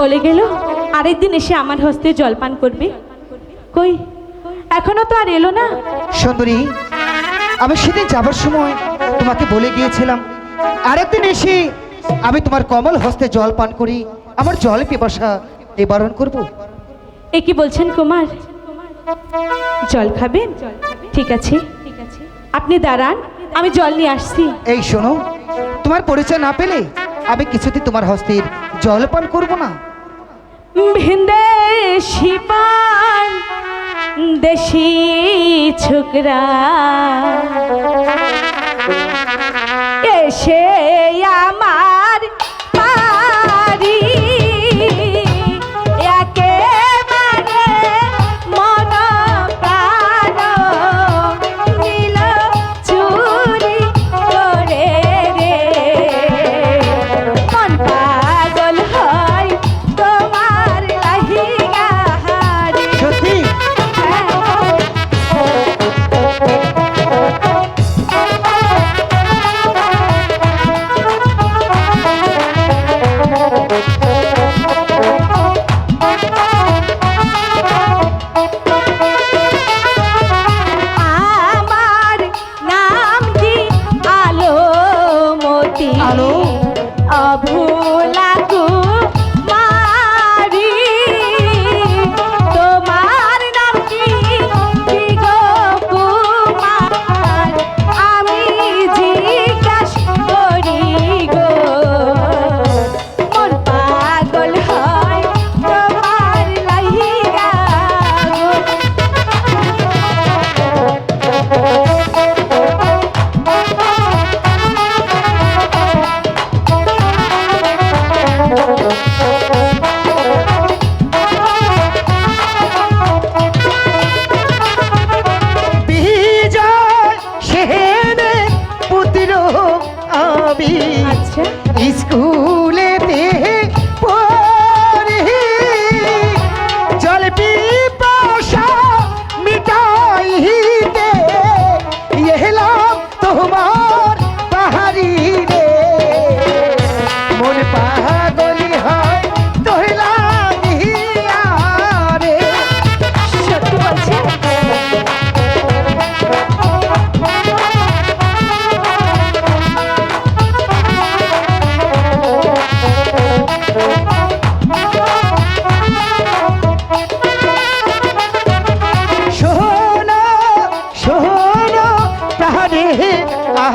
বলে গেল আরেকদিন এসে আমার হস্তে জলপান করবে। কই? এখনও তো আর এলো না। সুন্দরী আমি সেদিন যাবার সময় তোমাকে বলে গিয়েছিলাম আরেকদিন এসে আমি তোমার কমল হস্তে জল পান করি আমার জল পিপাসা নিবারণ করব। এ কি বলছেন কুমার? জল খাবেন? ঠিক আছে। আপনি দাঁড়ান আমি জল নিয়ে আসছি। এই শোনো তোমার পরিচয় না পেলে আমি কিছুতেই তোমার হস্তের জল পান করব না। ভিন্দেশি পান দেশি ছোকরা। এসে স্কুলে পড়ি। জল পিপাসা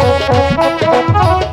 Thank you.